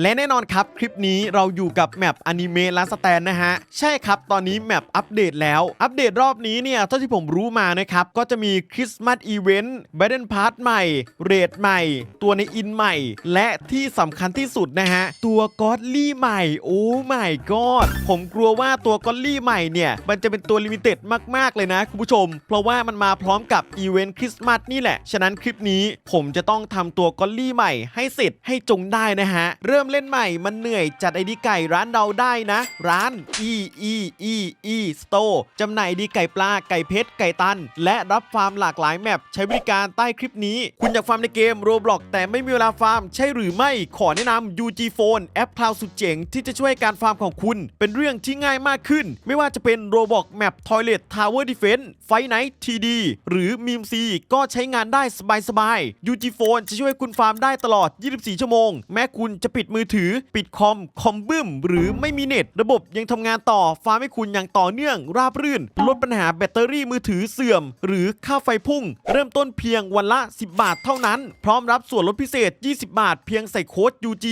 และแน่นอนครับ คลิปนี้เราอยู่กับแมปอนิเมะลาสแตนนะฮะ ใช่ครับ ตอนนี้แมปอัปเดตแล้ว อัปเดตรอบนี้เนี่ย เท่าที่ผมรู้มานะครับ ก็จะมีคริสต์มาสอีเวนต์แบดเดนพาร์ทใหม่ เรดใหม่ ตัวในอินใหม่ และที่สำคัญที่สุดนะฮะ ตัวก็อดลี่ใหม่ โอ้ไม่กอดผมกลัวว่าตัวก็อดลี่ใหม่เนี่ย มันจะเป็นตัวลิมิเต็ดมากๆเลยนะคุณผู้ชม เพราะว่ามันมาพร้อมกับอีเวนต์คริสต์มาสนี่แหละฉะนั้นคลิปนี้ผมจะต้องทำตัวก็อดลี่ใหม่ให้เสร็จให้จงได้นะฮะเริ่มเล่นใหม่ มันเหนื่อยจัดไอดีไก่ร้านเราได้นะ ร้าน e e e e store จำหน่ายไอดีไก่ปลาไก่เพชรไก่ตัน และรับฟาร์มหลากหลายแมปใช้บริการใต้คลิปนี้ คุณอยากฟาร์มในเกม Roblox แต่ไม่มีเวลาฟาร์ม ใช่หรือไม่ขอแนะนำ UG Phone แอปคลาวสุดเจ๋งที่จะช่วยการฟาร์มของคุณ เป็นเรื่องที่ง่ายมากขึ้น ไม่ว่าจะเป็น Roblox Map Toilet Tower Defense Fight Night TD หรือ Meme C ก็ใช้งานได้สบายๆ UG Phone จะช่วยคุณฟาร์มได้ตลอด 24 ชั่วโมง แม้คุณจะปิดมือถือ ปิดคอม คอมบึ้ม หรือไม่มีเน็ต ระบบยังทำงานต่อฟาร์มให้คุณอย่างต่อเนื่อง ราบรื่น ลดปัญหาแบตเตอรี่มือถือเสื่อม หรือค่าไฟพุ่ง เริ่มต้นเพียงวันละ 10 บาทเท่านั้น พร้อมรับส่วนลดพิเศษ 20 บาท เพียงใส่โค้ด UG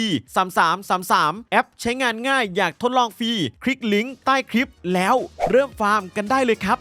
3333 แอปใช้งานง่ายอยากทดลองฟรี คลิกลิงก์ใต้คลิปแล้วเริ่มฟาร์มกันได้เลยครับ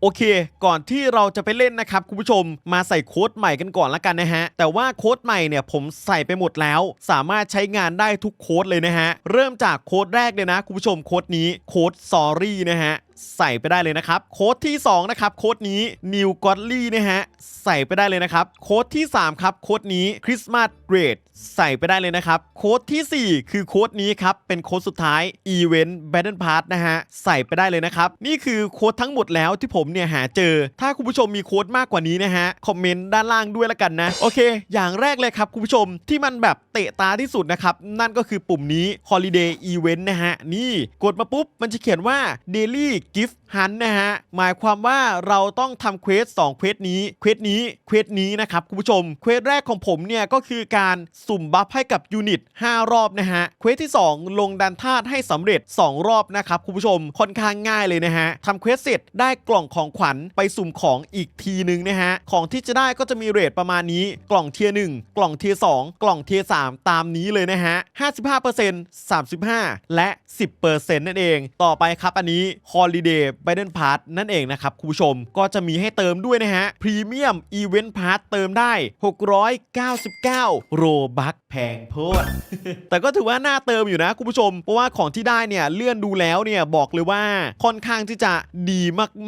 โอเค ก่อนที่เราจะไปเล่นนะครับคุณผู้ชมมาใส่โค้ดใหม่กันก่อนละกันนะฮะ แต่ว่าโค้ดใหม่เนี่ยผมใส่ไปหมดแล้ว สามารถใช้งานได้ทุกโค้ดเลยนะฮะ เริ่มจากโค้ดแรกเลยนะคุณผู้ชมโค้ดนี้โค้ด sorry นะฮะ ใส่ไปได้เลยนะครับ โค้ดที่ 2 นะครับ โค้ดนี้ New Godly นะฮะ ใส่ไปได้เลยนะครับ โค้ดที่ 3 ครับ โค้ดนี้ Christmas Rate ใส่ไปได้เลยนะครับ โค้ดทีสี่ 4 คือโค้ดนี้ครับ เป็นโค้ดสุดท้าย Event Battle Pass นะฮะ ใส่ไปได้เลยนะครับ นี่คือโค้ดทั้งหมดแล้วที่ผมเนี่ยหาเจอ ถ้าคุณผู้ชมมีโค้ดมากกว่านี้นะฮะ คอมเมนต์ด้านล่างด้วยละกันนะ โอเค อย่างแรกเลยครับคุณผู้ชมที่มันแบบเตะตาที่สุดนะครับ นั่นก็คือปุ่มนี้ Holiday Event นะฮะ นี่กดมาปุ๊บมันจะเขียนว่า Daily Gift Hunt นะฮะหมายความว่าเราต้องทำเควส2เควสนี้เควสนี้เควสนี้นะครับคุณผู้ชมเควสแรกของผมเนี่ยก็คือการสุ่มบัฟให้กับยูนิต5 รอบนะฮะเควสที่ 2 ลงดันธาตุให้สำเร็จ 2 รอบนะครับคุณผู้ชมค่อนข้างง่ายเลยนะฮะทำเควสเสร็จได้กล่องของขวัญไปสุ่มของอีกทีนึงนะฮะของที่จะได้ก็จะมีเรทประมาณนี้กล่องเทียร์1กล่องเทียร์2กล่องเทียร์3ตามนี้เลยนะฮะ55% 35 และ 10%นั่นเอง ต่อไปครับอันนี้ Holiday b i d e n Pass นั่นเองนะครับคุณผู้ชมก็จะมีให้เติมด้วยนะฮะ Premium Event Pass เติมได้ 699 โรบัคแพงโพดแต่ก็ถือว่าน่าเติมอยู่นะคุณผู้ชม เพราะว่าของที่ได้เนี่ยเลื่อนดูแล้วเนี่ยบอกเลยว่าค่อนข้างที่จะดี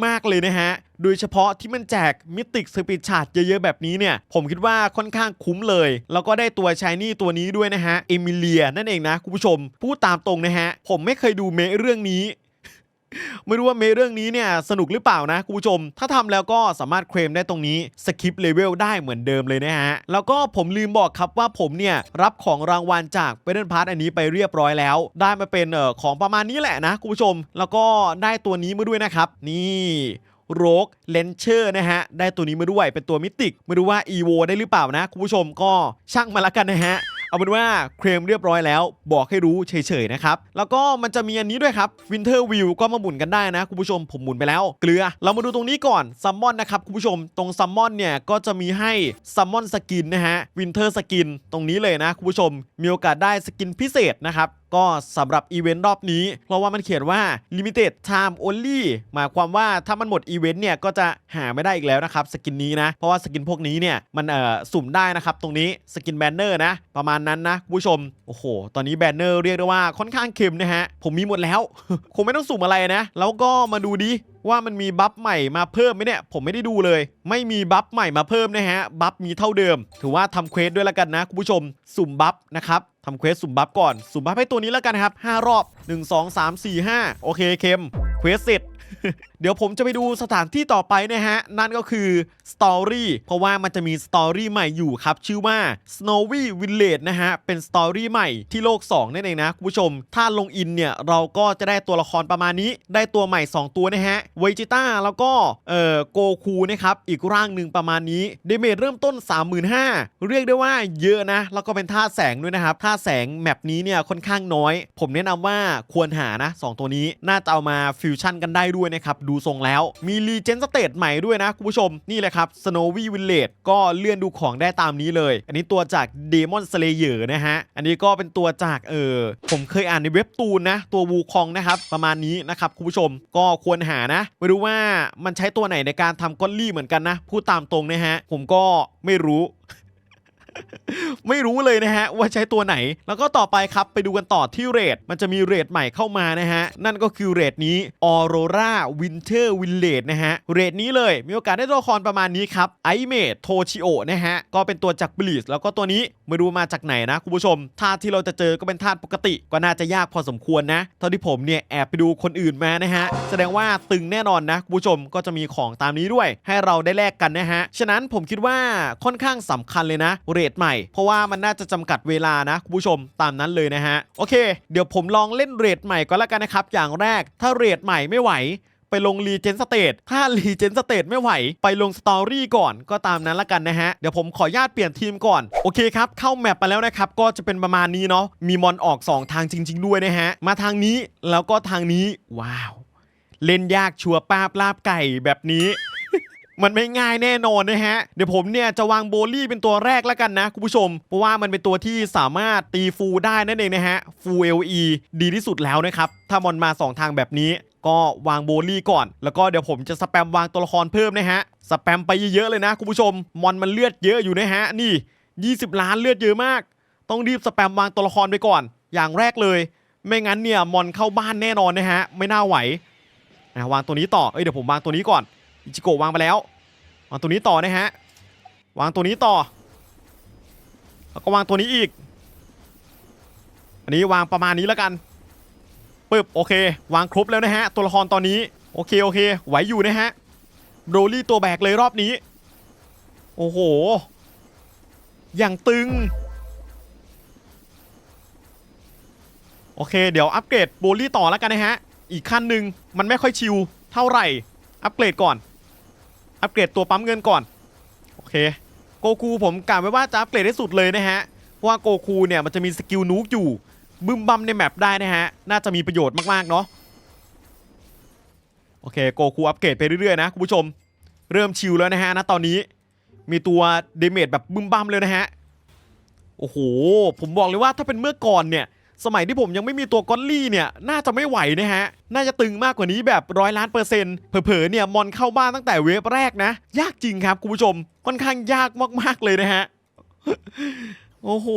มาก ๆ เลยนะฮะโดยเฉพาะที่มันแจกมิติสปิดชาร์ดเยอะๆ แบบนี้เนี่ย ผมคิดว่าค่อนข้างคุ้มเลย แล้วก็ได้ตัวชายนี่ตัวนี้ด้วยนะฮะ เอมิเลียนั่นเองนะคุณผู้ชม พูดตามตรงนะฮะ ผมไม่เคยดูเมเรื่องนี้ ไม่รู้ว่าเมเรื่องนี้เนี่ยสนุกหรือเปล่านะคุณผู้ชม ถ้าทำแล้วก็สามารถเคลมได้ตรงนี้สคิปเลเวลได้เหมือนเดิมเลยนะฮะ แล้วก็ผมลืมบอกครับว่าผมเนี่ย รับของรางวัลจากเ e เ e นพาร์ทอันนี้ไปเรียบร้อยแล้ว ได้มาเป็นเอ่อของประมาณนี้แหละนะคุณผู้ชม แล้วก็ได้ตัวนี้มาด้วยนะครับ นี่โรกเลนเชอร์นะฮะ ได้ตัวนี้มาด้วยเป็นตัวมิติก ไม่รู้ว่า EVO ได้หรือเปล่านะคุณผู้ชมก็ช่างมาละกันนะฮะ เอาเป็นว่าเคลมเรียบร้อยแล้ว บอกให้รู้เฉยๆนะครับ แล้วก็มันจะมีอันนี้ด้วยครับวินเทอร์วิวก็มาหมุนกันได้นะคุณผู้ชมผมหมุนไปแล้วเกลือ เรามาดูตรงนี้ก่อนซัมมอนนะครับคุณผู้ชมตรงซัมมอนเนี่ยก็จะมีให้ซัมมอนสกินนะฮะวินเทอร์สกินตรงนี้เลยนะคุณผู้ชมมีโอกาสได้สกินพิเศษนะครับ ก็สำหรับอีเวนต์รอบนี้ เพราะว่ามันเขียนว่า limited time only หมายความว่าถ้ามันหมดอีเวนต์เนี่ยก็จะหาไม่ได้อีกแล้วนะครับสกินนี้นะ เพราะว่าสกินพวกนี้เนี่ยมันเอ่อสุ่มได้นะครับตรงนี้สกินแบนเนอร์นะ ประมาณนั้นนะคุณผู้ชม โอ้โห ตอนนี้แบนเนอร์เรียกได้ว่าค่อนข้างเค็มนะฮะ ผมมีหมดแล้ว คงไม่ต้องสุ่มอะไรนะ แล้วก็มาดูดิว่ามันมีบัฟใหม่มาเพิ่มไหมเนี่ย ผมไม่ได้ดูเลย ไม่มีบัฟใหม่มาเพิ่มนะฮะ บัฟมีเท่าเดิม ถือว่าทำเควสด้วยแล้วกันนะคุณผู้ชม สุ่มบัฟนะครับ ทำเควสสุ่มบัฟก่อน สุ่มบัฟให้ตัวนี้แล้วกันครับ 5 รอบ 1 2 3 4 5 โอเค เค็ม เควสเสร็จ เดี๋ยวผมจะไปดูสถานที่ต่อไปนะฮะ นั่นก็คือสตอรี่เพราะว่ามันจะมีสตอรี่ใหม่อยู่ครับ ชื่อว่า Snowy Village นะฮะ เป็นสตอรี่ใหม่ที่โลก 2 นั่นเองนะ คุณผู้ชม ถ้าลงอินเนี่ย เราก็จะได้ตัวละครประมาณนี้ ได้ตัวใหม่ 2 ตัวนะฮะเวจิต้าแล้วก็เอ่อโกคูนะครับ อีกร่างหนึ่งประมาณนี้เดเมจเริ่มต้น 35,000 เรียกได้ว่าเยอะนะ แล้วก็เป็นท่าแสงด้วยนะครับท่าแสงแมปนี้เนี่ยค่อนข้างน้อย ผมแนะนำว่าควรหานะ 2 ตัวนี้น่าจะเอามาฟิวชั่นกันได้ด้วยด้วยนะครับ ดูทรงแล้ว มีรีเจนสเตตใหม่ด้วยนะคุณผู้ชม นี่เลยครับ Snowy Village ก็เลื่อนดูของได้ตามนี้เลย อันนี้ตัวจาก Demon Slayer นะฮะ อันนี้ก็เป็นตัวจากเออ ผมเคยอ่านในเว็บตูนนะ ตัววูคองนะครับ ประมาณนี้นะครับคุณผู้ชม ก็ควรหานะ ไม่รู้ว่ามันใช้ตัวไหนในการทำก้อนลี่เหมือนกันนะ พูดตามตรงนะฮะ ผมก็ไม่รู้ ไม่รู้เลยนะฮะว่าใช้ตัวไหน แล้วก็ต่อไปครับไปดูกันต่อที่เรทมันจะมีเรทใหม่เข้ามานะฮะ นั่นก็คือเรทนี้ Aurora Winter Village นะฮะ เรทนี้เลยมีโอกาสได้ตัวละครประมาณนี้ครับไอเมดโทชิโอนะฮะ ก็เป็นตัวจากบลิสแล้วก็ตัวนี้ไม่รู้มาจากไหนนะคุณผู้ชมธาตุที่เราจะเจอก็เป็นธาตุปกติก็น่าจะยากพอสมควรนะเท่าที่ผมเนี่ยแอบไปดูคนอื่นมานะฮะแสดงว่าตึงแน่นอนนะคุณผู้ชมก็จะมีของตามนี้ด้วย ให้เราได้แลกกันนะฮะฉะนั้นผมคิดว่าค่อนข้างสำคัญเลยนะเรทใหม่ เพราะว่ามันน่าจะจำกัดเวลานะคุณผู้ชมตามนั้นเลยนะฮะโอเค เดี๋ยวผมลองเล่นเรทใหม่ก็แล้วกันนะครับ อย่างแรกถ้าเรทใหม่ไม่ไหวไปลงรีเจนสเตตถ้ารีเจนสเตตไม่ไหว ไปลงสตอรี่ก่อนก็ตามนั้นละกันนะฮะ เดี๋ยวผมขออนุญาตเปลี่ยนทีมก่อน โอเคครับ เข้าแมปไปแล้วนะครับ ก็จะเป็นประมาณนี้เนาะ มีมอนออก 2 ทางจริง ๆ ด้วยนะฮะ มาทางนี้แล้วก็ทางนี้ ว้าว เล่นยากชัวป้าบลาบไก่แบบนี้ มันไม่ง่ายแน่นอนนะฮะ เดี๋ยวผมเนี่ยจะวางโบลี่เป็นตัวแรกแล้วกันนะคุณผู้ชม เพราะว่ามันเป็นตัวที่สามารถตีฟูได้นั่นเองนะฮะ ฟูเอล LE ดีที่สุดแล้วนะครับ ถ้ามอนมา2ทางแบบนี้ก็วางโบลี่ก่อน แล้วก็เดี๋ยวผมจะสแปมวางตัวละครเพิ่มนะฮะ สแปมไปเยอะๆเลยนะคุณผู้ชม มอนมันเลือดเยอะอยู่นะฮะ นี่ 20 ล้านเลือดเยอะมาก ต้องรีบสแปมวางตัวละครไปก่อน อย่างแรกเลย ไม่งั้นเนี่ยมอนเข้าบ้านแน่นอนนะฮะ ไม่น่าไหวอะวางตัวนี้ต่อ เอ้ยเดี๋ยวผมวางตัวนี้ก่อน อิจิโกะวางไปแล้ววางตัวนี้ต่อนะฮะวางตัวนี้ต่อ แล้วก็วางตัวนี้อีก อันนี้วางประมาณนี้แล้วกันปึ๊บโอเค วางครบแล้วนะฮะ ตัวละครตอนนี้ โอเคโอเคไหวอยู่นะฮะโรลลี่ตัวแบกเลยรอบนี้ โอ้โห อย่างตึง โอเค เดี๋ยวอัปเกรดโบลี่ต่อแล้วกันนะฮะ อีกขั้นหนึ่งมันไม่ค่อยชิวเท่าไหร่ อัปเกรดก่อน อัปเกรดตัวปั๊มเงินก่อน โอเค โกคูผมกะไว้ว่าจะอัปเกรดให้สุดเลยนะฮะ เพราะว่าโกคูเนี่ยมันจะมีสกิลนูกอยู่ บึมบัมในแมปได้นะฮะ น่าจะมีประโยชน์มากๆเนาะ โอเค โกคูอัปเกรดไปเรื่อยๆนะคุณผู้ชม เริ่มชิลแล้วนะฮะณตอนนี้ มีตัวเดเมจแบบบึมบัมเลยนะฮะ โอ้โห ผมบอกเลยว่าถ้าเป็นเมื่อก่อนเนี่ย สมัยที่ผมยังไม่มีตัวกอลลี่เนี่ยน่าจะไม่ไหวนะฮะ น่าจะตึงมากกว่านี้แบบร้อยล้านเปอร์เซ็นต์เผลอๆเนี่ยมอนเข้าบ้านตั้งแต่เวฟแรกนะ ยากจริงครับคุณผู้ชม ค่อนข้างยากมากๆเลยนะฮะ โอ้โห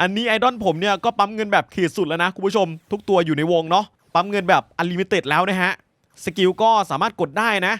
อันนี้ไอดอลผมเนี่ยก็ปั๊มเงินแบบขีดสุดแล้วนะคุณผู้ชม ทุกตัวอยู่ในวงเนาะปั๊มเงินแบบอันลิมิเต็ดแล้วนะฮะสกิลก็สามารถกดได้นะ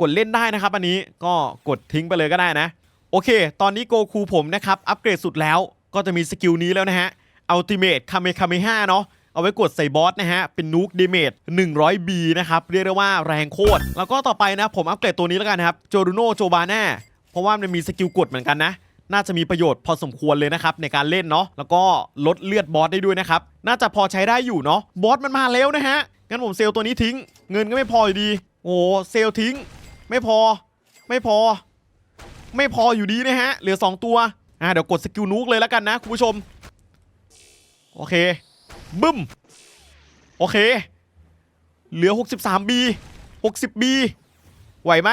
กดเล่นได้นะครับ อันนี้ก็กดทิ้งไปเลยก็ได้นะ โอเค ตอนนี้โกคูผมนะครับอัปเกรดสุดแล้วก็จะมีสกิลนี้แล้วนะฮะ อัลติเม e คาเมคาเมห้าเนาะเอาไว้กดใส่บอสนะฮะ เป็นนูกเดเมจ 100B นะครับ เรียกได้ว่าแรงโคตร แล้วก็ต่อไปนะ ผมอัปเกรดตัวนี้แล้วกันนะครับ โจรูโนโจบาน่า เพราะว่ามันมีสกิลกดเหมือนกันนะ น่าจะมีประโยชน์พอสมควรเลยนะครับ ในการเล่นเนาะ แล้วก็ลดเลือดบอสได้ด้วยนะครับ น่าจะพอใช้ได้อยู่เนาะ บอสมันมาแล้วนะฮะ งั้นผมเซลตัวนี้ทิ้ง เงินก็ไม่พออยู่ดี โอ้เซลทิ้ง ไม่พอ ไม่พอ ไม่พออยู่ดีนะฮะ เหลือ 2 ตัว อ่าเดี๋ยวกดสกิลนูกเลยแล้วกันนะคุณผู้ชม โอเค บึ้ม โอเค เหลือ 63B 60B ไหวไหม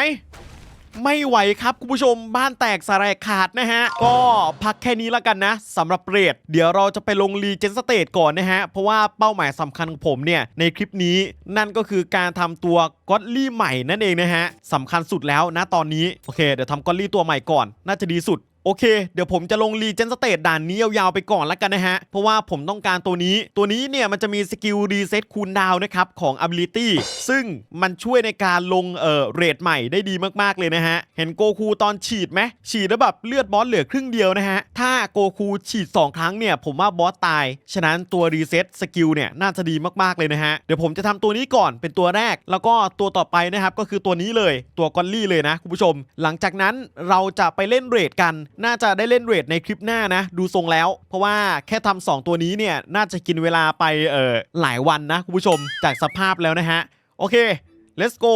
ไม่ไหวครับคุณผู้ชมบ้านแตกสลายขาดนะฮะ ก็พักแค่นี้แล้วกันนะสำหรับเรทเดี๋ยวเราจะไปลงรีเจนสเตตก่อนนะฮะ เพราะว่าเป้าหมายสำคัญของผมเนี่ย ในคลิปนี้นั่นก็คือการทำตัวก็อดลี่ใหม่นั่นเองนะฮะสำคัญสุดแล้วนะตอนนี้ โอเค เดี๋ยวทำก็อดลี่ตัวใหม่ก่อน น่าจะดีสุด โอเค เดี๋ยวผมจะลงรีเจนสเตตด่านนี้ยาวๆไปก่อนแล้วกันนะฮะ เพราะว่าผมต้องการตัวนี้ ตัวนี้เนี่ยมันจะมีสกิลรีเซ็ตคูลดาวนะครับ ของ ability ซึ่งมันช่วยในการลงเอ่อเรทใหม่ได้ดีมากๆเลยนะฮะ เห็นโกคูตอนฉีดไหมฉีดแล้วแบบเลือดบอสเหลือครึ่งเดียวนะฮะ ถ้าโกคูฉีด 2 ครั้งเนี่ย ผมว่าบอสตาย ฉะนั้นตัวรีเซ็ตสกิลเนี่ยน่าจะดีมากๆเลยนะฮะ เดี๋ยวผมจะทำตัวนี้ก่อนเป็นตัวแรก แล้วก็ตัวต่อไปนะครับก็คือตัวนี้เลยตัวกอลลี่เลยนะคุณผู้ชม หลังจากนั้นเราจะไปเล่นเรทกัน น่าจะได้เล่นเรทในคลิปหน้านะ ดูทรงแล้ว เพราะว่าแค่ทำสองตัวนี้เนี่ย น่าจะกินเวลาไปเออหลายวันนะคุณผู้ชมจากสภาพแล้วนะฮะ โอเค let's go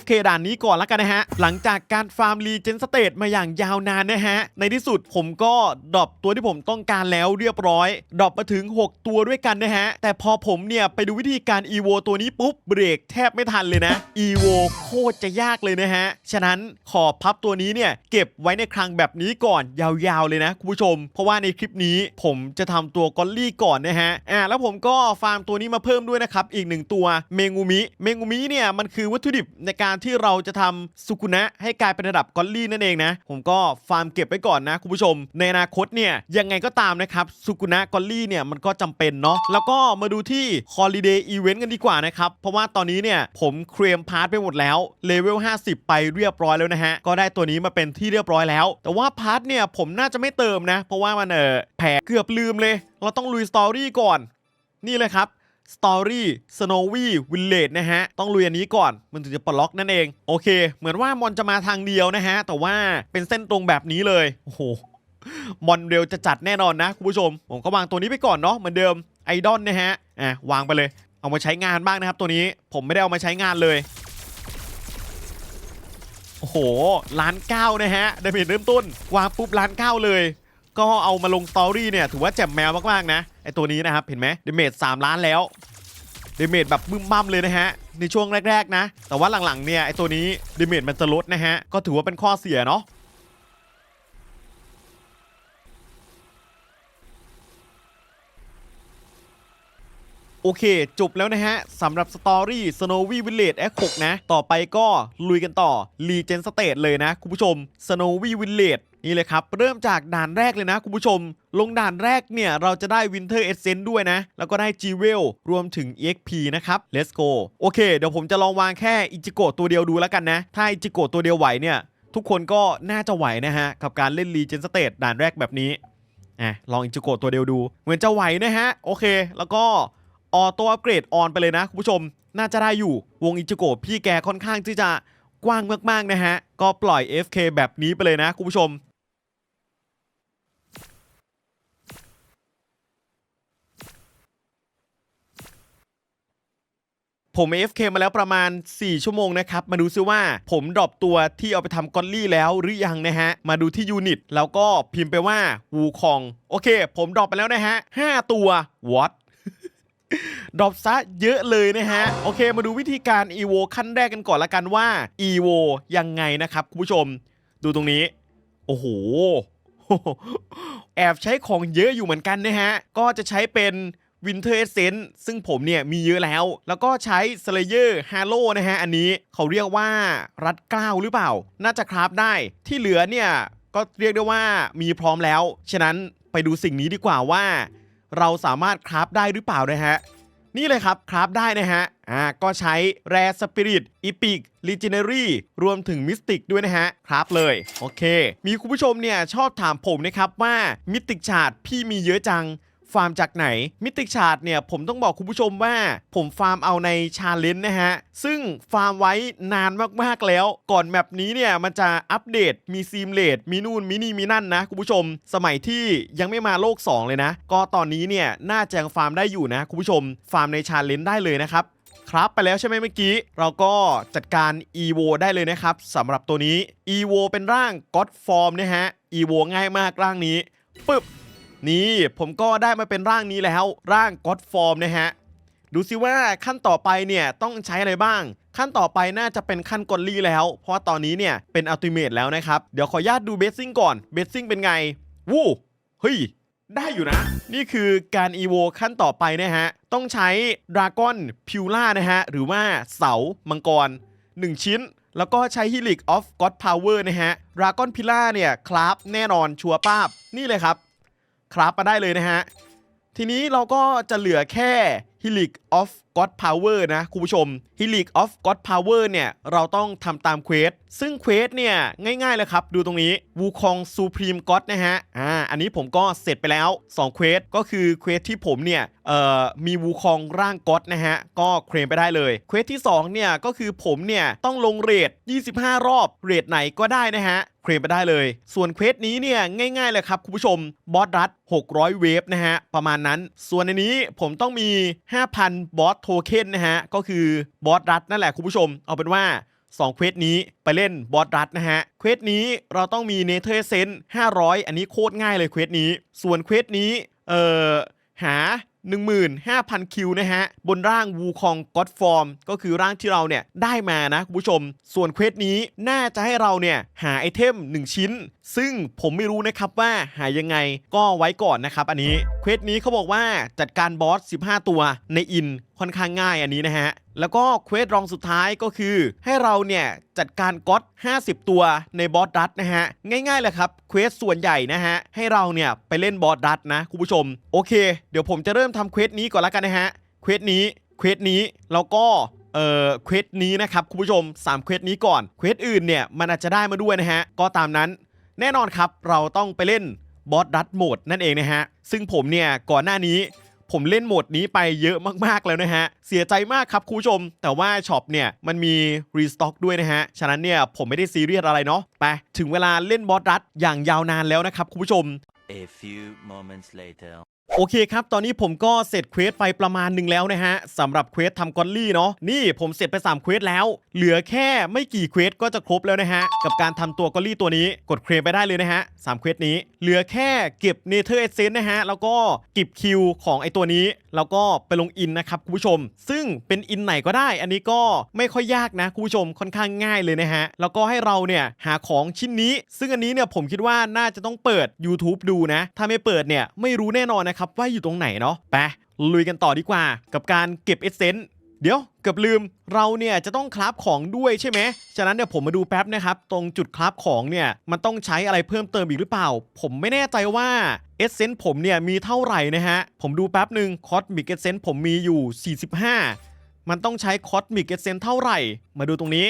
FK ด่านนี้ก่อนแล้วกันนะฮะ หลังจากการฟาร์มรีเจนสเตตมาอย่างยาวนานนะฮะ ในที่สุดผมก็ดรอปตัวที่ผมต้องการแล้วเรียบร้อยดรอปมาถึง 6 ตัวด้วยกันนะฮะ แต่พอผมเนี่ยไปดูวิธีการ EVO ตัวนี้ปุ๊บเบรกแทบไม่ทันเลยนะ EVO โคตรจะยากเลยนะฮะ ฉะนั้นขอพับตัวนี้เนี่ยเก็บไว้ในคลังแบบนี้ก่อนยาวๆเลยนะคุณผู้ชม เพราะว่าในคลิปนี้ผมจะทำตัวกอลลี่ก่อนนะฮะอ่าแล้วผมก็ฟาร์มตัวนี้มาเพิ่มด้วยนะครับอีกหนึ่งตัวเมงูมิเมงูมิเนี่ยมันคือวัตถุดิบในการที่เราจะทำสุกุนะให้กลายเป็นระดับกอลลี่นั่นเองนะ ผมก็ฟาร์มเก็บไว้ก่อนนะคุณผู้ชม ในอนาคตเนี่ยยังไงก็ตามนะครับสุกุนะกอลลี่เนี่ยมันก็จำเป็นเนาะแล้วก็มาดูที่ Holiday Event กันดีกว่านะครับเพราะว่าตอนนี้เนี่ยผมเคลมพาร์ทไปหมดแล้วเลเวล50 ไปเรียบร้อยแล้วนะฮะก็ได้ตัวนี้มาเป็นที่เรียบร้อยแล้ว แต่ว่าพาร์ทเนี่ยผมน่าจะไม่เติมนะ เพราะว่ามันเออแผลเกือบลืมเลย เราต้องลุยสตอรี่ก่อน นี่เลยครับ Story Snowy Village นะฮะ ต้องลุยอันนี้ก่อนมันถึงจะปลดล็อกนั่นเอง โอเค เหมือนว่ามอนจะมาทางเดียวนะฮะ แต่ว่าเป็นเส้นตรงแบบนี้เลย โอ้โหมอนเร็วจะจัดแน่นอนนะคุณผู้ชม ผมก็วางตัวนี้ไปก่อนเนาะเหมือนเดิมไอดอลนะฮะอะวางไปเลย เอามาใช้งานบ้างนะครับ ตัวนี้ผมไม่ได้เอามาใช้งานเลยโอ้โหล้านเก้านะฮะเดเมจเริ่มต้นวางปุ๊บล้านเก้าเลย ก็เอามาลงสตอรี่เนี่ยถือว่าแจ่มแมวมากๆนะ ตัวนี้นะครับ เห็นไหมเดเมจ3ล้านแล้วเดเมจแบบบึ้มบั้มเลยนะฮะ ในช่วงแรก ๆ นะ แต่ว่าหลัง ๆ เนี่ย ไอตัวนี้เดเมจมันจะลดนะฮะ ก็ถือว่าเป็นข้อเสียเนาะโอเค จบแล้วนะฮะสำหรับสตอรี่ Snowy Village Act 6นะ ต่อไปก็ลุยกันต่อ Legend State เลยนะ คุณผู้ชม Snowy Village นี่เลยครับ เริ่มจากด่านแรกเลยนะคุณผู้ชม ลงด่านแรกเนี่ยเราจะได้ Winter Essence ด้วยนะ แล้วก็ได้ g w e l รวมถึง EXP นะครับ Let's go โอเค เดี๋ยวผมจะลองวางแค่อิจิโกะตัวเดียวดูแล้วกันนะ ถ้าอิจิโกะตัวเดียวไหวเนี่ย ทุกคนก็น่าจะไหวนะฮะ กับการเล่น Legend State ด่านแรกแบบนี้อะลองอิจิโกะตัวเดียวดู เหมือนจะไหวนะฮะโอเค แล้วก็ออโต้อัปเกรดออนไปเลยนะคุณผู้ชม น่าจะได้อยู่วงอิจิโกะพี่แกค่อนข้างที่จะกว้างมากๆนะฮะก็ปล่อย FK แบบนี้ไปเลยนะคุณผู้ชม ผม AFK มาแล้วประมาณ 4 ชั่วโมงนะครับ มาดูซิว่าผมดรอปตัวที่เอาไปทำกอลลี่แล้วหรือยังนะฮะ มาดูที่ยูนิต แล้วก็พิมพ์ไปว่าวูคอง โอเค ผมดรอปไปแล้วนะฮะ 5 ตัว what ดรอปซะเยอะเลยนะฮะ โอเคมาดูวิธีการ EVO ขั้นแรกกันก่อนละกันว่า EVO ยังไงนะครับคุณผู้ชม ดูตรงนี้ โอ้โหแอบใช้ของเยอะอยู่เหมือนกันนะฮะ ก็จะใช้เป็น Winter Essence ซึ่งผมเนี่ยมีเยอะแล้ว แล้วก็ใช้ Slayer Halo นะฮะ อันนี้เขาเรียกว่ารัดเกล้าหรือเปล่า น่าจะคราฟได้ที่เหลือเนี่ยก็เรียกได้ว่ามีพร้อมแล้ว ฉะนั้นไปดูสิ่งนี้ดีกว่าว่า เราสามารถคราฟได้หรือเปล่านะฮะ นี่เลยครับคราฟได้นะฮะอ่าก็ใช้ Rare Spirit Epic Legendary รวมถึง Mystic ด้วยนะฮะ คราฟเลย โอเค มีคุณผู้ชมเนี่ยชอบถามผมนะครับว่า Mystic Chart พี่มีเยอะจัง ฟาร์มจากไหน มิติชาร์ดเนี่ยผมต้องบอกคุณผู้ชมว่า ผมฟาร์มเอาในชาเลนจ์นะฮะ ซึ่งฟาร์มไว้นานมากๆแล้ว ก่อนแมปนี้เนี่ยมันจะอัปเดตมีซีมเลดมีนู่นมีนี่มีนั่นนะคุณผู้ชม สมัยที่ยังไม่มาโลก 2 เลยนะ ก็ตอนนี้เนี่ยน่าจะยังฟาร์มได้อยู่นะคุณผู้ชม ฟาร์มในชาเลนจ์ได้เลยนะครับครับไปแล้วใช่ไหมเมื่อกี้ เราก็จัดการ EVO ได้เลยนะครับสำหรับตัวนี้ EVO เป็นร่าง God Form นะฮะ EVO ง่ายมากร่างนี้ปึ๊บ นี่ผมก็ได้มาเป็นร่างนี้แล้วร่าง God Form นะฮะ ดูซิว่าขั้นต่อไปเนี่ยต้องใช้อะไรบ้าง ขั้นต่อไปน่าจะเป็นขั้นกอลลี่แล้ว เพราะว่าตอนนี้เนี่ยเป็นอัลติเมทแล้วนะครับ เดี๋ยวขออนุญาตดูเบสซิ่งก่อนเบสซิ่งเป็นไง วู้เฮ้ยได้อยู่นะ นี่คือการ EVO ขั้นต่อไปนะฮะ ต้องใช้ดราก้อนพิวล่านะฮะ หรือว่าเสามังกร 1 ชิ้น แล้วก็ใช้ Helix of God Power นะฮะดราก้อนพิล่าเนี่ย คราฟแน่นอนชัวป้าบ นี่เลยครับ ครับมาได้เลยนะฮะ ทีนี้เราก็จะเหลือแค่ Helix of God Power นะคุณผู้ชม Helix of God Power เนี่ยเราต้องทำตามเควสซึ่งเควสเนี่ยง่ายๆเลยครับ ดูตรงนี้ Wukong Supreme God นะฮะอ่าอันนี้ผมก็เสร็จไปแล้ว2เควสก็คือเควสที่ผมเนี่ยเอ่อมี Wukong ร่าง God นะฮะก็เคลมไปได้เลยเควสที่2เนี่ยก็คือผมเนี่ยต้องลงเรท25 รอบเรทไหนก็ได้นะฮะเคลมไปได้เลย ส่วนเควสนี้เนี่ยง่ายๆเลยครับคุณผู้ชม บอสรัด 600 เวฟนะฮะ ประมาณนั้น ส่วนในนี้ผมต้องมี5,000 บอสโทเค็นนะฮะ ก็คือบอสรัดนั่นแหละคุณผู้ชม เอาเป็นว่า 2 เควสนี้ไปเล่นบอสรัดนะฮะ เควสนี้เราต้องมีเนเธอร์เซน500 อันนี้โคตรง่ายเลยเควสนี้ ส่วนเควสนี้ เอ่อ หา 15,000 คิวนะฮะ บนร่างวูคองก็อดฟอร์มก็คือร่างที่เราเนี่ยได้มานะคุณผู้ชม ส่วนเควสนี้น่าจะให้เราเนี่ยหาไอเทม 1 ชิ้น ซึ่งผมไม่รู้นะครับว่าหายยังไงก็ไว้ก่อนนะครับ อันนี้เควสนี้เขาบอกว่าจัดการบอส 15 ตัวในอินค่อนข้างง่ายอันนี้นะฮะ แล้วก็เควสรองสุดท้ายก็คือ ให้เราเนี่ย จัดการก๊อต50 ตัวในบอสดัตนะฮะ ง่ายๆเลยครับเควสส่วนใหญ่นะฮะ ให้เราเนี่ยไปเล่นบอสดัตนะคุณผู้ชม โอเค เดี๋ยวผมจะเริ่มทำเควสนี้ก่อนล้วกันนะฮะเควสนี้เควสนี้แล้วก็เอ่อเควสนี้นะครับคุณผู้ชม3เควสนี้ก่อนเควสอื่นเนี่ยมันอาจจะได้มาด้วยนะฮะก็ตามนั้น แน่นอนครับเราต้องไปเล่นบอสรัดโหมดนั่นเองนะฮะ ซึ่งผมเนี่ยก่อนหน้านี้ผมเล่นโหมดนี้ไปเยอะมากๆแล้วนะฮะ เสียใจมากครับคุณผู้ชม แต่ว่าช็อปเนี่ยมันมีรีสต็อกด้วยนะฮะ ฉะนั้นเนี่ยผมไม่ได้ซีเรียสอะไรเนาะ ไป ถึงเวลาเล่นบอสรัดอย่างยาวนานแล้วนะครับคุณผู้ชม A few moments later. โอเคครับ ตอนนี้ผมก็เสร็จเควสไปประมาณหนึ่งแล้วนะฮะสำหรับเควสทำกอลลี่เนาะนี่ผมเสร็จไป3เควสแล้ว เหลือแค่ไม่กี่เควสก็จะครบแล้วนะฮะ กับการทำตัวกอลลี่ตัวนี้กดเคลมไปได้เลยนะฮะสามเควสนี้ เหลือแค่เก็บเนเธอร์เอเซนนะฮะ แล้วก็เก็บคิวของไอตัวนี้แล้วก็ไปลงอินนะครับคุณผู้ชม ซึ่งเป็นอินไหนก็ได้ อันนี้ก็ไม่ค่อยยากนะคุณผู้ชมค่อนข้างง่ายเลยนะฮะ แล้วก็ให้เราเนี่ยหาของชิ้นนี้ ซึ่งอันนี้เนี่ยผมคิดว่าน่าจะต้องเปิด YouTube ดูนะ ถ้าไม่เปิดเนี่ยไม่รู้แน่นอนนะครับว่าอยู่ตรงไหนเนาะไปลุยกันต่อดีกว่า กับการเก็บเอเซนต์ เดี๋ยวเกือบลืมเราเนี่ยจะต้องคราฟของด้วยใช่ไหมฉะนั้นเนี่ยผมมาดูแป๊บนะครับ ตรงจุดคราฟของเนี่ยมันต้องใช้อะไรเพิ่มเติมอีกหรือเปล่า ผมไม่แน่ใจว่าเอเซนต์ผมเนี่ยมีเท่าไหร่นะฮะ ผมดูแป๊บหนึ่งคอสมิกเอเซนต์ผมมีอยู่ 45 มันต้องใช้คอสมิกเอเซนต์เท่าไหร่ มาดูตรงนี้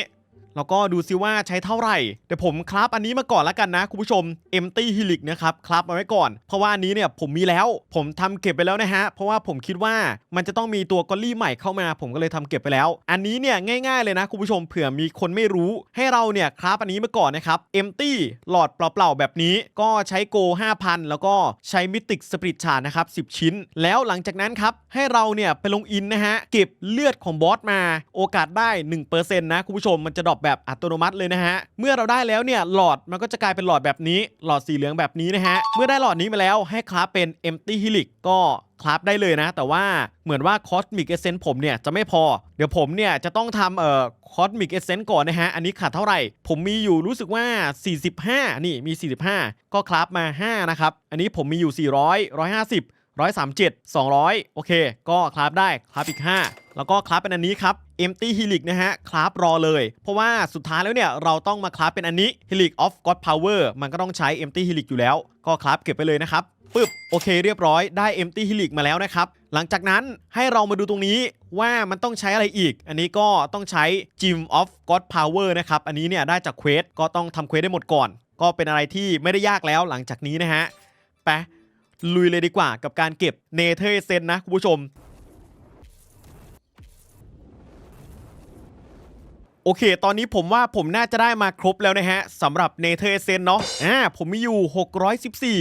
แล้วก็ดูซิว่าใช้เท่าไหร่เดี๋ยวผมคราฟอันนี้มาก่อนแล้วกันนะคุณผู้ชม Empty Helix นะครับคราฟมาไว้ก่อน เพราะว่าอันนี้เนี่ยผมมีแล้ว ผมทำเก็บไปแล้วนะฮะ เพราะว่าผมคิดว่ามันจะต้องมีตัวกอลลี่ใหม่เข้ามา ผมก็เลยทำเก็บไปแล้ว อันนี้เนี่ยง่ายๆเลยนะคุณผู้ชมเผื่อมีคนไม่รู้ ให้เราเนี่ยคราฟอันนี้มาก่อนนะครับ Empty หลอดเปล่าๆแบบนี้ก็ใช้โก5,000 แล้วก็ใช้ Mythic Spirit ชานะครับ10 ชิ้น แล้วหลังจากนั้นครับให้เราเนี่ยไปลงอินนะฮะเก็บเลือดของบอสมาโอกาสได้1%นะคุณผู้ชมมันจะดรอปแบบอัตโนมัติเลยนะฮะ เมื่อเราได้แล้วเนี่ยหลอดมันก็จะกลายเป็นหลอดแบบนี้ หลอดสีเหลืองแบบนี้นะฮะ เมื่อได้หลอดนี้มาแล้วให้คราฟเป็น Empty Helix ก็คราฟได้เลยนะ แต่ว่าเหมือนว่า Cosmic Essence ผมเนี่ยจะไม่พอ เดี๋ยวผมเนี่ยจะต้องทำเอ่อ Cosmic Essence ก่อนนะฮะ อันนี้ขาดเท่าไหร่ ผมมีอยู่รู้สึกว่า 45 นี่มี 45 ก็คราฟมา 5 นะครับ อันนี้ผมมีอยู่ 400 150 137 200 โอเค ก็คราฟได้คราฟอีก 5 แล้วก็คราฟเป็นอันนี้ครับ Empty Helix นะฮะคราฟรอเลย เพราะว่าสุดท้ายแล้วเนี่ยเราต้องมาคราฟเป็นอันนี้ Helix of God Power มันก็ต้องใช้ Empty Helix อยู่แล้ว ก็คราฟเก็บไปเลยนะครับปึ๊บโอเคเรียบร้อยได้ Empty Helix มาแล้วนะครับ หลังจากนั้นให้เรามาดูตรงนี้ว่ามันต้องใช้อะไรอีก อันนี้ก็ต้องใช้ Gem of God Power นะครับ อันนี้เนี่ยได้จากเควสก็ต้องทำเควสได้หมดก่อน ก็เป็นอะไรที่ไม่ได้ยากแล้วหลังจากนี้นะฮะไป ลุยเลยดีกว่ากับการเก็บเนเธอร์เซนนะคุณผู้ชม โอเค ตอนนี้ผมว่าผมน่าจะได้มาครบแล้วนะฮะสำหรับเนเธอร์เซนเนาะอ่าผมมีอยู่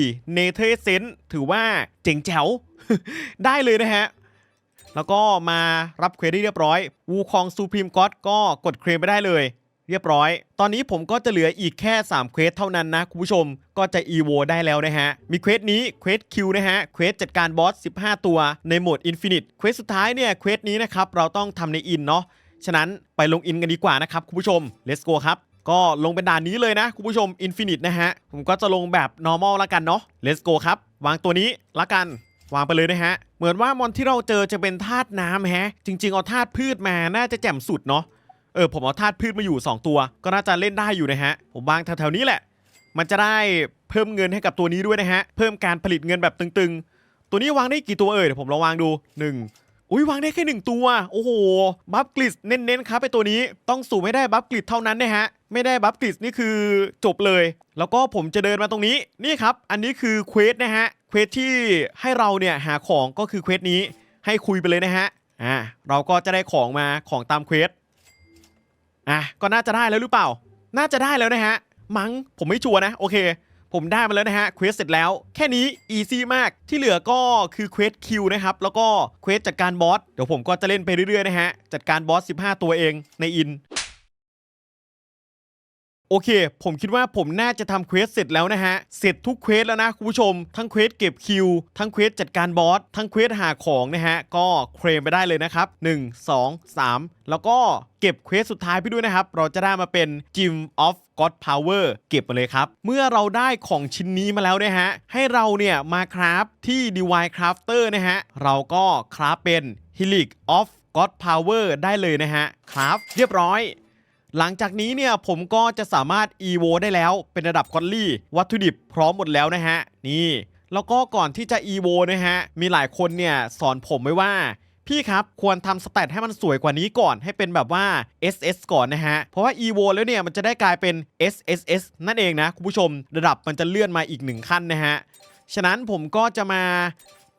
614เนเธอร์เซนถือว่าเจ๋งแจ๋วได้เลยนะฮะแล้วก็มารับเควสได้เรียบร้อย วูคองซูพรีมก็อดก็กดเคลมไปได้เลย เรียบร้อย ตอนนี้ผมก็จะเหลืออีกแค่ 3 เควสเท่านั้นนะคุณผู้ชม ก็จะ EVO ได้แล้วนะฮะ มีเควสนี้ เควสคิวนะฮะ เควสจัดการบอส 15 ตัวในโหมด Infinite เควสสุดท้ายเนี่ย เควสนี้นะครับ เราต้องทำในอินเนาะ ฉะนั้นไปลงอินกันดีกว่านะครับคุณผู้ชม let's go ครับ ก็ลงเป็นด่านนี้เลยนะคุณผู้ชม Infinite นะฮะ ผมก็จะลงแบบ normal ละกันเนาะ let's go ครับ วางตัวนี้ละกัน วางไปเลยนะฮะ เหมือนว่ามอนที่เราเจอจะเป็นธาตุน้ำแฮะ จริง ๆ เอาธาตุพืชมา น่าจะแจ่มสุดเนาะ เออผมเอาธาตุพืชมาอยู่ 2 ตัว ก็น่าจะเล่นได้อยู่นะฮะ ผมวางแถวๆนี้แหละ มันจะได้เพิ่มเงินให้กับตัวนี้ด้วยนะฮะ เพิ่มการผลิตเงินแบบตึงๆ ตัวนี้วางได้กี่ตัวเอ่ยเดี๋ยวผมลองวางดู 1 อุ้ยวางได้แค่หนึ่งตัว โอ้โห บัฟกลิสเน้นๆครับไอตัวนี้ ต้องสูงไม่ได้บัฟกลิสเท่านั้นนะฮะ ไม่ได้บัฟกลิสนี่คือจบเลย แล้วก็ผมจะเดินมาตรงนี้ นี่ครับ อันนี้คือเควสนะฮะ เควสที่ให้เราเนี่ยหาของก็คือเควสนี้ ให้คุยไปเลยนะฮะ อ่า เราก็จะได้ของมาของตามเควส อะก็น่าจะได้แล้วหรือเปล่า น่าจะได้แล้วนะฮะ มัง้งผมไม่ชัวร์นะ โอเค ผมได้มาแล้วนะฮะเควสเสร็จแล้ว แค่นี้อีซี่มากที่เหลือก็คือเควสคิวนะครับ แล้วก็เควสจัดการบอสเดี๋ยวผมก็จะเล่นไปเรื่อยๆนะฮะจัดการบอส15 ตัวเองในอิน โอเค ผมคิดว่าผมน่าจะทำเควสเสร็จแล้วนะฮะ เสร็จทุกเควสแล้วนะคุณผู้ชม ทั้งเควสเก็บคิว ทั้งเควสจัดการบอส ทั้งเควสหาของนะฮะ ก็เคลมไปได้เลยนะครับ 1 2 3 แล้วก็เก็บเควสสุดท้ายไปด้วยนะครับ เราจะได้มาเป็น Gym of God Power เก็บมาเลยครับ เมื่อเราได้ของชิ้นนี้มาแล้วนะฮะ ให้เราเนี่ยมาคราฟที่ DIY Crafter นะฮะ เราก็คราฟเป็น Helix of God Power ได้เลยนะฮะ คราฟเรียบร้อย หลังจากนี้เนี่ยผมก็จะสามารถ EVO ได้แล้วเป็นระดับกอลลี่วัตถุดิบพร้อมหมดแล้วนะฮะ นี่ แล้วก็ก่อนที่จะ EVO นะฮะ มีหลายคนเนี่ยสอนผมไว้ว่าพี่ครับ ควรทำสเตตให้มันสวยกว่านี้ก่อนให้เป็นแบบว่า SS ก่อนนะฮะ เพราะว่า EVO แล้วเนี่ย มันจะได้กลายเป็น SSS นั่นเองนะ คุณผู้ชมระดับมันจะเลื่อนมาอีกหนึ่งขั้นนะฮะ ฉะนั้นผมก็จะมา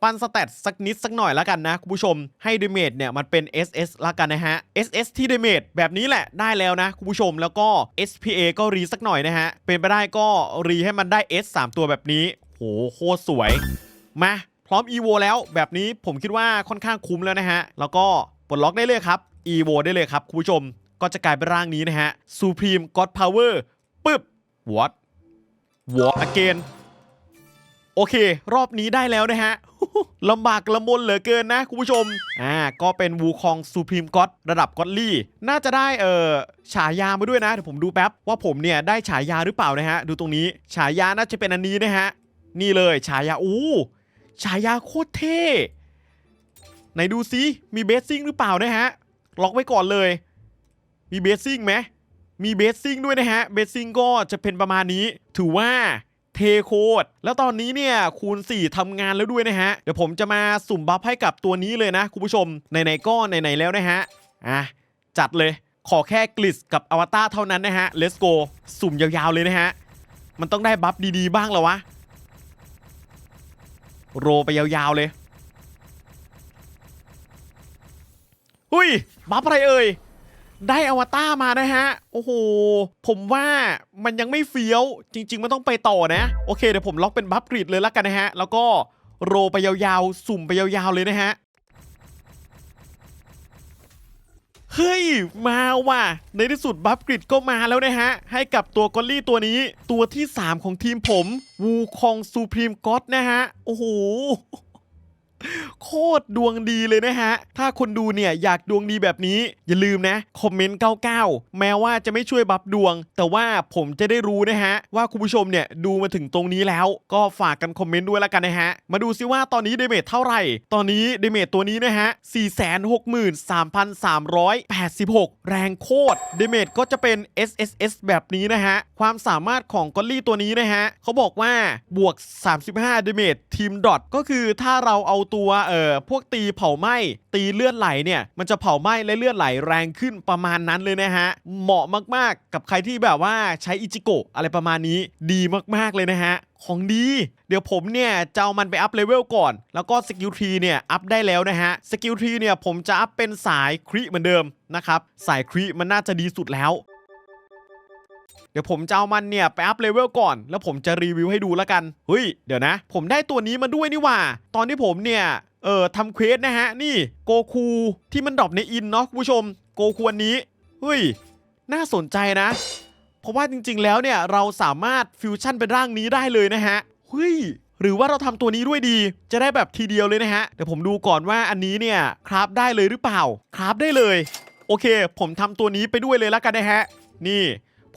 ปั้นสเตตสักนิดสักหน่อยแล้วกันนะคุณผู้ชม ให้ด a เมจเนี่ยมันเป็น SS ละกันนะฮะ SS ที่ด a เมจแบบนี้แหละได้แล้วนะคุณผู้ชมแล้วก็ SPA ก็รีสักหน่อยนะฮะ เป็นไปได้ก็รีให้มันได้ S 3 ตัวแบบนี้โหโคตรสวย มาพร้อม EVO แล้วแบบนี้ผมคิดว่าค่อนข้างคุ้มแล้วนะฮะ แล้วก็ปลดล็อกได้เลยครับ EVO ได้เลยครับคุณผู้ชม ก็จะกลายเป็นร่างนี้นะฮะ Supreme God Power ปึ๊บ What What again โอเค รอบนี้ได้แล้วนะฮะลำบากลำบนเหลือเกินนะคุณผู้ชม อ่า ก็เป็นวูคองซูพรีมก็ d ระดับก็ d ลี่ น่าจะได้เอ่อฉายามาด้วยนะ เดี๋ยวผมดูแป๊บว่าผมเนี่ยได้ฉายาหรือเปล่านะฮะ ดูตรงนี้ ฉายาน่าจะเป็นอันนี้นะฮะ นี่เลยฉายา อู้ฉายาโคตรเท่ ไหนดูซิ มีเบสซิ่งหรือเปล่านะฮะ ล็อกไว้ก่อนเลย มีเบสซิ่งไหมมีเบสซิ่งด้วยนะฮะ เบสซิ่งก็จะเป็นประมาณนี้ ถือว่า เทโคตแล้วตอนนี้เนี่ยคูณ 4ทำงานแล้วด้วยนะฮะ เดี๋ยวผมจะมาสุ่มบัฟให้กับตัวนี้เลยนะคุณผู้ชมไหนๆก็ไหนๆแล้วนะฮะอะจัดเลยขอแค่กลิสกับอวตารเท่านั้นนะฮะ let's go สุ่มยาวๆเลยนะฮะมันต้องได้บัฟดีๆบ้างแล้ววะ โรไปยาวๆเลยหุยบัฟอะไรเอ่ย ได้อวตารมานะฮะ โอ้โห ผมว่ามันยังไม่เฟี้ยว จริง ๆ มันต้องไปต่อนะ โอเค เดี๋ยวผมล็อกเป็นบัฟกริดเลยละกันนะฮะ แล้วก็โรไปยาวๆ สุ่มไปยาวๆ เลยนะฮะ เฮ้ย มาว่ะ ในที่สุดบัฟกริดก็มาแล้วนะฮะ ให้กับตัวกอลลี่ตัวนี้ ตัวที่ 3 ของทีมผม วูคองซูพรีมก็ d นะฮะ โอ้โห โคตรดวงดีเลยนะฮะ ถ้าคนดูเนี่ยอยากดวงดีแบบนี้ อย่าลืมนะ คอมเมนต์ 99 แม้ว่าจะไม่ช่วยบัฟดวง แต่ว่าผมจะได้รู้นะฮะ ว่าคุณผู้ชมเนี่ยดูมาถึงตรงนี้แล้ว ก็ฝากกันคอมเมนต์ด้วยละกันนะฮะ มาดูซิว่าตอนนี้เดเมจเท่าไหร่ ตอนนี้เดเมจตัวนี้นะฮะ 463,386 แรงโคตร เดเมจก็จะเป็น SSS แบบนี้นะฮะ ความสามารถของกอลลี่ตัวนี้นะฮะเขาบอกว่าบวก 35 เดเมจทีมดอทก็คือถ้าเราเอาตัวเอ่อพวกตีเผาไหม้ตีเลือดไหลเนี่ยมันจะเผาไหม้และเลือดไหลแรงขึ้นประมาณนั้นเลยนะฮะเหมาะมากๆ กับใครที่แบบว่าใช้อิจิโกะอะไรประมาณนี้ดีมากๆเลยนะฮะของดี เดี๋ยวผมเนี่ยจะเอามันไปอัพเลเวลก่อน แล้วก็สกิลทรีเนี่ยอัพได้แล้วนะฮะสกิลทรีเนี่ยผมจะอัพเป็นสายคริเหมือนเดิมนะครับสายคริมันน่าจะดีสุดแล้ว ดี๋ยวผมจะเอามันเนี่ยไปอัพเลเวลก่อน แล้วผมจะรีวิวให้ดูแล้วกันเฮ้ยเดี๋ยวนะ ผมได้ตัวนี้มาด้วยนี่ว่า ตอนที่ผมเนี่ยเอ่อทำเควสนะฮะ นี่โกคูที่มันดรอปในอินเนาะคุณผู้ชมโกคูอันนี้เฮ้ยน่าสนใจนะ เพราะว่าจริง ๆ แล้วเนี่ยเราสามารถฟิวชั่นเป็นร่างนี้ได้เลยนะฮะเฮ้ยหรือว่าเราทำตัวนี้ด้วยดี จะได้แบบทีเดียวเลยนะฮะ เดี๋ยวผมดูก่อนว่าอันนี้เนี่ยคราฟได้เลยหรือเปล่า คราฟได้เลย โอเค ผมทำตัวนี้ไปด้วยเลยแล้วกันนะฮะ นี่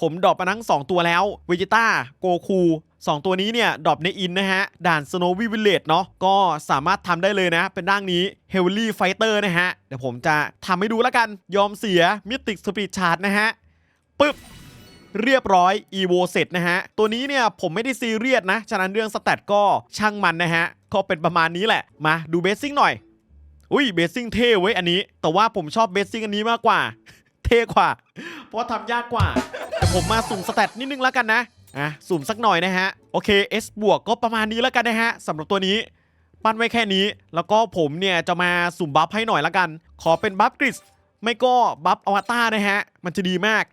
ผมดรอปมาทั้ง 2 ตัวแล้วเวจิต้าโกคู2ตัวนี้เนี่ยดรอปในอินนะฮะ ด่าน Snowy Village เนาะก็สามารถทำได้เลยนะ เป็นร่างนี้ Heavily Fighter นะฮะ เดี๋ยวผมจะทำให้ดูแล้วกันยอมเสีย Mythic Spirit Chart นะฮะ ปึ๊บ เรียบร้อย EVO เสร็จนะฮะ ตัวนี้เนี่ยผมไม่ได้ซีเรียสนะ ฉะนั้นเรื่องสแตทก็ช่างมันนะฮะ ก็เป็นประมาณนี้แหละ มาดูเบสซิ่งหน่อย อุ้ยเบสซิ่งเท่เว้ยอันนี้ แต่ว่าผมชอบเบสซิ่งอันนี้มากกว่า ท่กว่า เพราะทำยากกว่า แต่ผมมาสุ่มสแตทนิดนึงแล้วกันนะ อะ สุ่มสักหน่อยนะฮะ โอเค S บวกก็ประมาณนี้แล้วกันนะฮะสำหรับตัวนี้ ปั้นไว้แค่นี้ แล้วก็ผมเนี่ยจะมาสุ่มบัฟให้หน่อยละกัน ขอเป็นบัฟกริสไม่ก็บัฟอวตารนะฮะ มันจะดีมาก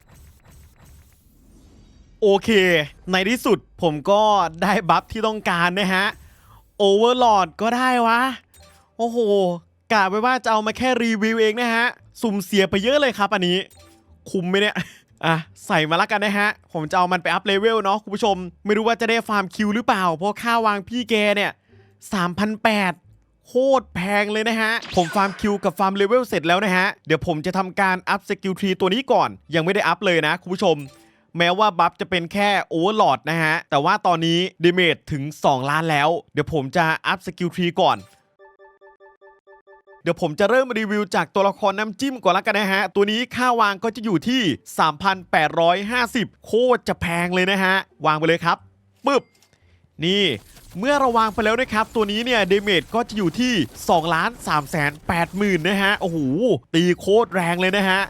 โอเค ในที่สุดผมก็ได้บัฟที่ต้องการนะฮะ โอเวอร์ลอดก็ได้วะ โอ้โห กะไว้ว่าจะเอามาแค่รีวิวเองนะฮะ สุ่มเสียไปเยอะเลยครับ อันนี้ คุ้มไหมเนี่ยอะใส่มาล้วกันนะฮะ ผมจะเอามันไปอัพเลเวลเนาะคุณผู้ชม ไม่รู้ว่าจะได้ฟาร์มคิวหรือเปล่า เพราะค่าวางพี่แกเนี่ย3,008โคตรแพงเลยนะฮะ ผมฟาร์มคิวกับฟาร์มเลเวลเสร็จแล้วนะฮะ เดี๋ยวผมจะทำการอัพสกิลทรีตัวนี้ก่อน ยังไม่ได้อัพเลยนะคุณผู้ชม แม้ว่าบัฟจะเป็นแค่โอเวอร์ลอดนะฮะ แต่ว่าตอนนี้ดเมจถึง 2 ล้านแล้ว เดี๋ยวผมจะอัพสกิลทรีก่อน เดี๋ยวผมจะเริ่มรีวิวจากตัวละครน้ำจิ้มก่อนละกันนะฮะ ตัวนี้ค่าวางก็จะอยู่ที่ 3,850 โคตรจะแพงเลยนะฮะ วางไปเลยครับปึ๊บนี่เมื่อเราวางไปแล้วนะครับ ตัวนี้เนี่ยเดเมจก็จะอยู่ที่2ล้าน3แสน8หมื่นนะฮะ โอ้โห ตีโคตรแรงเลยนะฮะ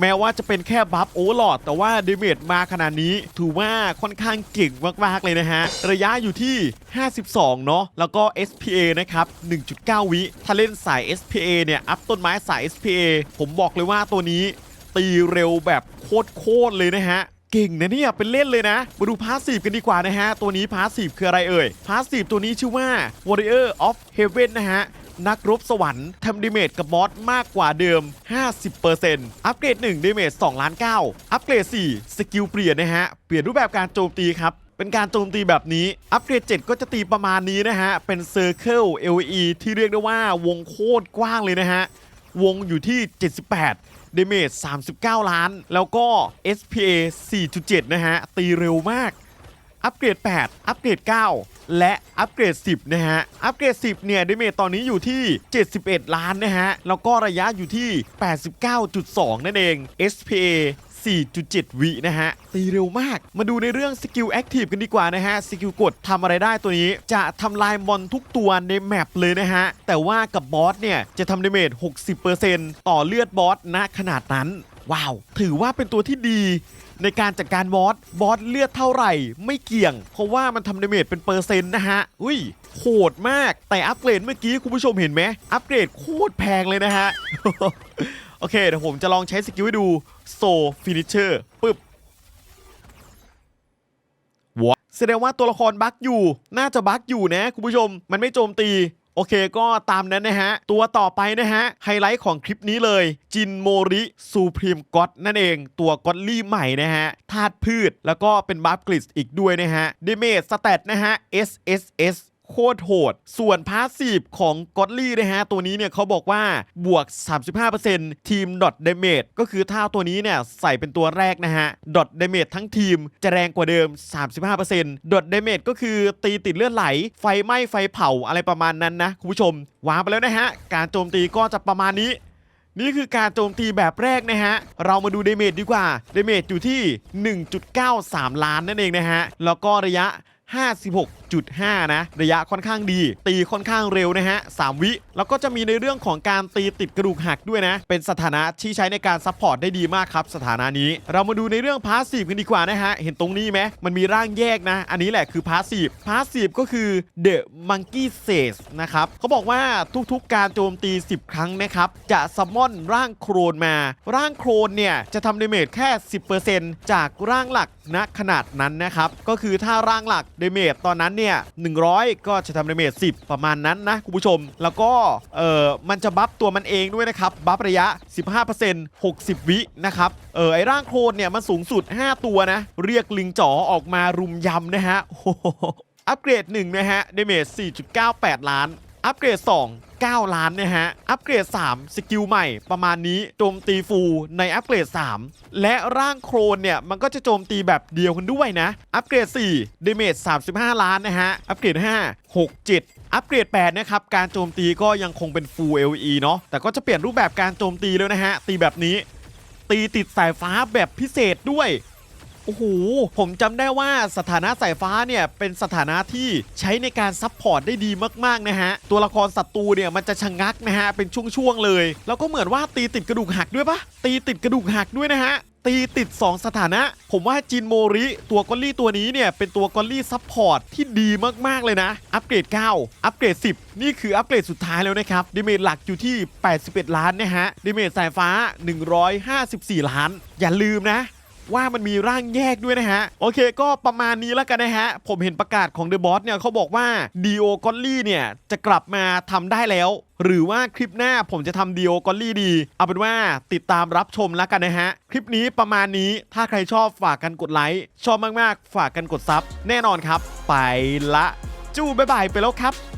แม้ว่าจะเป็นแค่บัฟโอเวอร์ลอดแต่ว่าเดเมจมาขนาดนี้ ถือว่าค่อนข้างเก่งมากๆเลยนะฮะ ระยะอยู่ที่ 52 เนาะแล้วก็ SPA นะครับ 1.9 วิ ถ้าเล่นสาย SPA เนี่ย อัพต้นไม้สาย SPA ผมบอกเลยว่าตัวนี้ ตีเร็วแบบโคตรๆเลยนะฮะเก่งนะเนี่ยเป็นเล่นเลยนะ มาดูพาสซีฟกันดีกว่านะฮะ ตัวนี้พาสซีฟคืออะไรเอ่ย พาสซีฟตัวนี้ชื่อว่า Warrior of Heaven นะฮะ นักรบสวรรค์ทำดาเมจกับบอสมากกว่าเดิม 50%อัปเกรด1ดาเมจ2ล้าน9อัปเกรด 4 สกิลเปลี่ยนนะฮะ เปลี่ยนรูปแบบการโจมตีครับเป็นการโจมตีแบบนี้ อัปเกรด 7 ก็จะตีประมาณนี้นะฮะ เป็นเซอร์เคิล LE ที่เรียกได้ว่าวงโคตรกว้างเลยนะฮะ วงอยู่ที่ 78เดเมจ39 ล้าน แล้วก็ SPA 4.7 นะฮะ ตีเร็วมาก อัปเกรด 8 อัปเกรด 9 และอัปเกรด 10 นะฮะ อัปเกรด 10 เนี่ยเดเมจตอนนี้อยู่ที่ 71 ล้านนะฮะ แล้วก็ระยะอยู่ที่ 89.2 นั่นเอง SPA 4.7 วินะฮะ ตีเร็วมาก มาดูในเรื่องสกิลแอคทีฟกันดีกว่านะฮะ สกิลกดทำอะไรได้ตัวนี้ จะทำลายมอนทุกตัวในแมปเลยนะฮะ แต่ว่ากับบอสเนี่ย จะทำดาเมจ 60%ต่อเลือดบอสณขนาดนั้น ว้าว ถือว่าเป็นตัวที่ดี ในการจัดการบอสบอสเลือดเท่าไหร่ ไม่เกี่ยง เพราะว่ามันทำดาเมจเป็นเปอร์เซ็นต์นะฮะอุ้ยโหดมากแต่อัปเกรดเมื่อกี้คุณผู้ชมเห็นไหมอัปเกรดโคตรแพงเลยนะฮะโอเคเดี๋ยวผมจะลองใช้สกิลให้ดูโซฟินิเชอร์ปึ๊บวแสดงว่าตัวละครบั๊กอยู่ น่าจะบั๊กอยู่นะ คุณผู้ชม มันไม่โจมตี โอเคก็ตามนั้นนะฮะ ตัวต่อไปนะฮะ ไฮไลท์ของคลิปนี้เลย จินโมริซูพรีมก็อดนั่นเอง ตัวก็อดลี่ใหม่นะฮะธาตุพืชแล้วก็เป็นบัฟกลิสอีกด้วยนะฮะเดเมจสเตตนะฮะ SSS โคตรโหด ส่วนพาสซีฟของก็อดลี่นะฮะ ตัวนี้เนี่ยเขาบอกว่าบวก 35%ทีมดอทเดเมจก็คือถ้าตัวนี้เนี่ยใส่เป็นตัวแรกนะฮะดอทเดเมจทั้งทีมจะแรงกว่าเดิม 35%ดอทเดเมจก็คือตีติดเลือดไหล ไฟไหม้ไฟเผาอะไรประมาณนั้นนะคุณผู้ชมวางไปแล้วนะฮะ การโจมตีก็จะประมาณนี้นี่คือการโจมตีแบบแรกนะฮะ เรามาดูเดเมจดีกว่า เดเมจอยู่ที่ 1.93 ล้านนั่นเองนะฮะ แล้วก็ระยะ 56.5 นะ ระยะค่อนข้างดี ตีค่อนข้างเร็วนะฮะ 3 วิ แล้วก็จะมีในเรื่องของการตีติดกระดูกหักด้วยนะ เป็นสถานะที่ใช้ในการซัพพอร์ตได้ดีมากครับ สถานะนี้ เรามาดูในเรื่องพาสซีฟกันดีกว่านะฮะ เห็นตรงนี้ไหมมันมีร่างแยกนะ อันนี้แหละคือพาสซีฟพาสซีฟก็คือ The Monkey s a g e นะครับเขาบอกว่าทุกๆการโจมตี 10 ครั้งนะครับจะซัมมอนร่างโครนมา ร่างโครนเนี่ยจะทำดาเมจแค่ 10%จากร่างหลักณขนาดนั้นนะครับก็คือถ้าร่างหลักดาเมจตอนนั้นเนี่ย100 ก็จะทำดาเมจ10 ประมาณนั้นนะคุณผู้ชม แล้วก็เออมันจะบัฟตัวมันเองด้วยนะครับ บัฟระยะ 15% 60 วินะครับ เออไอร่างโครนเนี่ยมันสูงสุด 5 ตัวนะ เรียกลิงจ๋อออกมารุมยำนะฮะอัปเกรด1นะฮะเดเมจ4.98 ล้าน อัปเกรด 2 9 ล้านนะฮะ อัปเกรด 3 สกิลใหม่ประมาณนี้ โจมตีฟูลในอัปเกรด 3 และร่างโครนเนี่ย มันก็จะโจมตีแบบเดียวกันด้วยนะ อัปเกรด 4 เดเมจ35 ล้านนะฮะ อัปเกรด 5 6 7 อัปเกรด 8 นะครับ การโจมตีก็ยังคงเป็น Full LE เนาะแต่ก็จะเปลี่ยนรูปแบบการโจมตีแล้วนะฮะ ตีแบบนี้ ตีติดสายฟ้าแบบพิเศษด้วย โอ้โห ผมจำได้ว่าสถานะสายฟ้าเนี่ย เป็นสถานะที่ใช้ในการซับพอร์ตได้ดีมากๆนะฮะ ตัวละครศัตรูเนี่ย มันจะชะงักนะฮะ เป็นช่วงๆเลย แล้วก็เหมือนว่าตีติดกระดูกหักด้วยปะตีติดกระดูกหักด้วยนะฮะ ตีติด 2 สถานะ ผมว่าจินโมริ ตัวกอลลี่ตัวนี้เนี่ยเป็นตัวกอลลี่ซับพอร์ตที่ดีมาก ๆ เลยนะ อัปเกรด 9 อัปเกรด 10 นี่คืออัปเกรดสุดท้ายแล้วนะครับดีเมจหลักอยู่ที่ 81 ล้านนะฮะดีเมจสายฟ้า 154 ล้าน อย่าลืมนะ ว่ามันมีร่างแยกด้วยนะฮะ โอเคก็ประมาณนี้แล้วกันนะฮะ ผมเห็นประกาศของ The Boss เนี่ยเขาบอกว่าดีโอกอลลี่เนี่ย จะกลับมาทำได้แล้ว หรือว่าคลิปหน้าผมจะทำดีโอกอลลี่ดี เอาเป็นว่าติดตามรับชมแล้วกันนะฮะ คลิปนี้ประมาณนี้ถ้าใครชอบฝากกันกดไลค์ชอบมากๆ ฝากกันกดซับแน่นอนครับ ไปละจู้บ๊ายบายไปแล้วครับ